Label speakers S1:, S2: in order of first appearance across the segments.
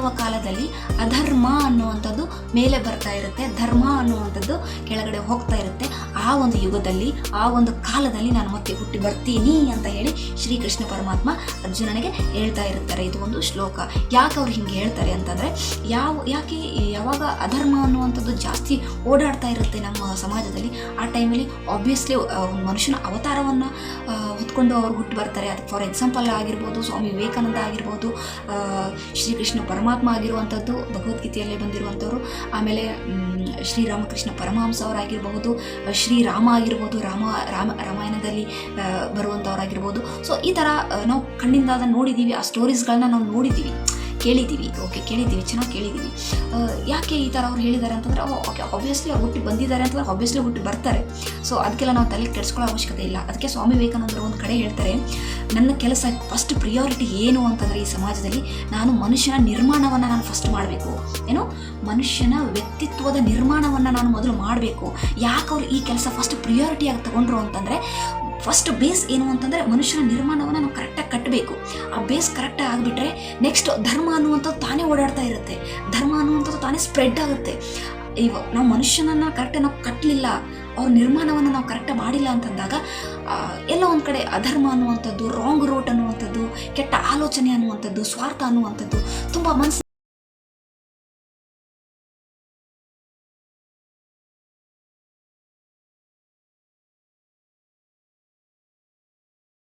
S1: ಯಾವ ಕಾಲದಲ್ಲಿ ಅಧರ್ಮ ಅನ್ನುವಂಥದ್ದು ಮೇಲೆ ಬರ್ತಾ ಇರುತ್ತೆ, ಧರ್ಮ ಅನ್ನುವಂಥದ್ದು ಕೆಳಗಡೆ ಹೋಗ್ತಾ ಇರುತ್ತೆ, ಆ ಒಂದು ಯುಗದಲ್ಲಿ, ಆ ಒಂದು ಕಾಲದಲ್ಲಿ ನಾನು ಮತ್ತೆ ಹುಟ್ಟಿ ಬರ್ತೀನಿ ಅಂತ ಹೇಳಿ ಶ್ರೀಕೃಷ್ಣ ಪರಮಾತ್ಮ ಅರ್ಜುನನಿಗೆ ಹೇಳ್ತಾ ಇರ್ತಾರೆ. ಇದು ಒಂದು ಶ್ಲೋಕ. ಯಾಕೆ ಅವ್ರು ಹಿಂಗೆ ಹೇಳ್ತಾರೆ ಅಂತಂದರೆ, ಯಾವ, ಯಾಕೆ ಯಾವಾಗ ಅಧರ್ಮ ಅನ್ನುವಂಥದ್ದು ಜಾಸ್ತಿ ಓಡಾಡ್ತಾ ಇರುತ್ತೆ ನಮ್ಮ ಸಮಾಜದಲ್ಲಿ, ಆ ಟೈಮಲ್ಲಿ ಆಬ್ವಿಯಸ್ಲಿ ಮನುಷ್ಯನ ಅವತಾರವನ್ನು ಹೊತ್ಕೊಂಡು ಅವ್ರು ಹುಟ್ಟು ಬರ್ತಾರೆ. ಅದು ಫಾರ್ ಎಕ್ಸಾಂಪಲ್ ಆಗಿರ್ಬೋದು, ಸ್ವಾಮಿ ವಿವೇಕಾನಂದ ಆಗಿರ್ಬೋದು ಶ್ರೀಕೃಷ್ಣ ಪರಮಾತ್ಮ ಆಗಿರುವಂಥದ್ದು, ಭಗವದ್ಗೀತೆಯಲ್ಲೇ ಬಂದಿರುವಂಥವ್ರು. ಆಮೇಲೆ ಶ್ರೀರಾಮಕೃಷ್ಣ ಪರಮಹಂಸ ಅವರಾಗಿರ್ಬಹುದು ಶ್ರೀರಾಮ ಆಗಿರ್ಬೋದು, ರಾಮ ರಾಮ, ರಾಮಾಯಣದಲ್ಲಿ ಬರುವಂಥವರಾಗಿರ್ಬೋದು. ಸೊ ಈ ಥರ ನಾವು ಕಣ್ಣಿಂದ ಅದನ್ನು ನೋಡಿದ್ದೀವಿ ಆ ಸ್ಟೋರೀಸ್ಗಳನ್ನ ನಾವು ನೋಡಿದ್ದೀವಿ ಕೇಳಿದ್ದೀವಿ. ಓಕೆ ಕೇಳಿದ್ದೀವಿ, ಚೆನ್ನಾಗಿ ಕೇಳಿದ್ದೀವಿ. ಯಾಕೆ ಈ ಥರ ಅವ್ರು ಹೇಳಿದ್ದಾರೆ ಅಂತಂದರೆ ಓಕೆ ಆಬ್ವಿಯಸ್ಲಿ ಅವ್ರು ಹುಟ್ಟಿ ಬಂದಿದ್ದಾರೆ ಅಂತಂದ್ರೆ ಆಬ್ವಿಯಸ್ಲಿ ಹುಟ್ಟಿ ಬರ್ತಾರೆ. ಸೊ ಅದಕ್ಕೆಲ್ಲ ನಾವು ತಲೆ ಕೆಡಿಸ್ಕೊಳ್ಳೋ ಅವಶ್ಯಕತೆ ಇಲ್ಲ. ಅದಕ್ಕೆ ಸ್ವಾಮಿ ವಿವೇಕಾನಂದರು ಒಂದು ಕಡೆ ಹೇಳ್ತಾರೆ, ನನ್ನ ಕೆಲಸ ಫಸ್ಟ್ ಪ್ರಿಯಾರಿಟಿ ಏನು ಅಂತಂದರೆ ಈ ಸಮಾಜದಲ್ಲಿ ನಾನು ಮನುಷ್ಯನ ನಿರ್ಮಾಣವನ್ನು ನಾನು ಫಸ್ಟ್ ಮಾಡಬೇಕು. ಏನು? ಮನುಷ್ಯನ ವ್ಯಕ್ತಿತ್ವದ ನಿರ್ಮಾಣವನ್ನು ನಾನು ಮೊದಲು ಮಾಡಬೇಕು. ಯಾಕೆ ಅವ್ರು ಈ ಕೆಲಸ ಫಸ್ಟ್ ಪ್ರಿಯಾರಿಟಿಯಾಗಿ ತಗೊಂಡ್ರು ಅಂತಂದರೆ ಫಸ್ಟ್ ಬೇಸ್ ಏನು ಅಂತಂದರೆ ಮನುಷ್ಯನ ನಿರ್ಮಾಣವನ್ನು ನಾವು ಕರೆಕ್ಟಾಗಿ ಕಟ್ಟಬೇಕು ಆ ಬೇಸ್ ಕರೆಕ್ಟಾಗಿ ಆಗಿಬಿಟ್ರೆ ನೆಕ್ಸ್ಟ್ ಧರ್ಮ ಅನ್ನುವಂಥದ್ದು ತಾನೇ ಓಡಾಡ್ತಾ ಇರುತ್ತೆ. ಧರ್ಮ ಅನ್ನುವಂಥದ್ದು ತಾನೇ ಸ್ಪ್ರೆಡ್ ಆಗುತ್ತೆ. ಇವ, ನಾವು ಮನುಷ್ಯನನ್ನು ಕರೆಕ್ಟಾಗಿ ನಾವು ಕಟ್ಟಲಿಲ್ಲ ಅವ್ರ ನಿರ್ಮಾಣವನ್ನು ನಾವು ಕರೆಕ್ಟಾಗಿ ಮಾಡಿಲ್ಲ ಅಂತಂದಾಗ ಎಲ್ಲ ಎಲ್ಲೋ ಒಂದು ಕಡೆ ಅಧರ್ಮ ಅನ್ನುವಂಥದ್ದು ರಾಂಗ್ ರೋಟ್ ಅನ್ನುವಂಥದ್ದು, ಕೆಟ್ಟ ಆಲೋಚನೆ ಅನ್ನುವಂಥದ್ದು, ಸ್ವಾರ್ಥ ಅನ್ನುವಂಥದ್ದು, ತುಂಬ ಮನಸ್ಸು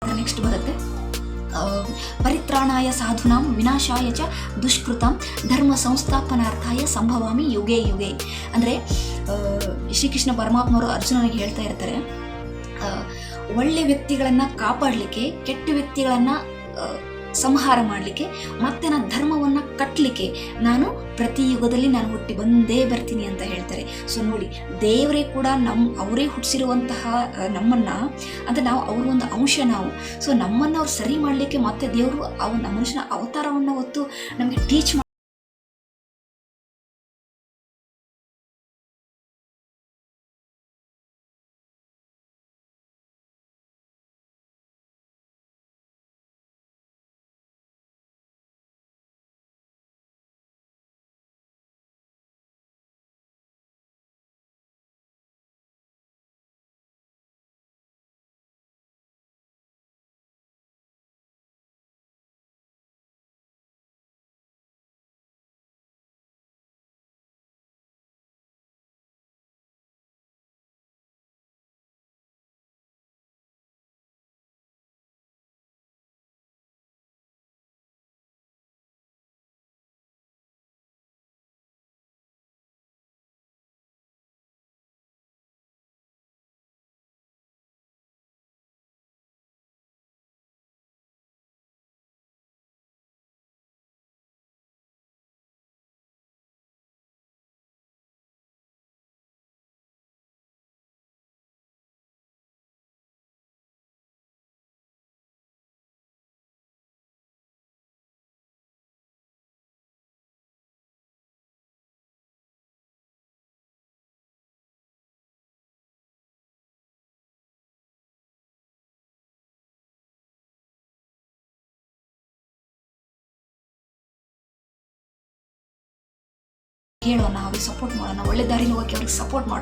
S1: ನೆಕ್ಸ್ಟ್ ಬರುತ್ತೆ. ಪರಿತ್ರಾಣಾಯ ಸಾಧುನಾಂ ವಿನಾಶಾಯ ಚ ದುಷ್ಕೃತಾಂ ಧರ್ಮ ಸಂಸ್ಥಾಪನಾರ್ಥಾಯ ಸಂಭವಾಮಿ ಯುಗೆ ಯುಗೆ. ಅಂದರೆ ಶ್ರೀಕೃಷ್ಣ ಪರಮಾತ್ಮರು ಅರ್ಜುನನಿಗೆ ಹೇಳ್ತಾ ಇರ್ತಾರೆ ಒಳ್ಳೆ ವ್ಯಕ್ತಿಗಳನ್ನು ಕಾಪಾಡಲಿಕ್ಕೆ ಕೆಟ್ಟ ವ್ಯಕ್ತಿಗಳನ್ನು ಸಂಹಾರ ಮಾಡಲಿಕ್ಕೆ, ಮತ್ತೆ ನನ್ನ ಧರ್ಮವನ್ನು ಕಟ್ಟಲಿಕ್ಕೆ ನಾನು ಪ್ರತಿ ಯುಗದಲ್ಲಿ ನಾನು ಹುಟ್ಟಿ ಬಂದೇ ಬರ್ತೀನಿ ಅಂತ ಹೇಳ್ತಾರೆ. ಸೊ ನೋಡಿ, ದೇವರೇ ಕೂಡ ನಮ್ಮ ಅವರೇ ಹುಟ್ಟಿಸಿರುವಂತಹ ನಮ್ಮನ್ನು ಅಂದರೆ ನಾವು ಅವ್ರ ಒಂದು ಅಂಶ ನಾವು. ಸೊ ನಮ್ಮನ್ನು ಅವ್ರು ಸರಿ ಮಾಡಲಿಕ್ಕೆ ಮತ್ತೆ ದೇವರು ಅವನ ಮನುಷ್ಯನ ಅವತಾರವನ್ನು ಹೊತ್ತು ನಮಗೆ ಟೀಚ್ ಹೇಳೋಣ ಅವ್ರಿಗೆ ಸಪೋರ್ಟ್ ಮಾಡೋಣ ಒಳ್ಳೆ ದಾರಿಲಿ ಹೋಗಿ ಅವ್ರಿಗೆ ಸಪೋರ್ಟ್ ಮಾಡೋಣ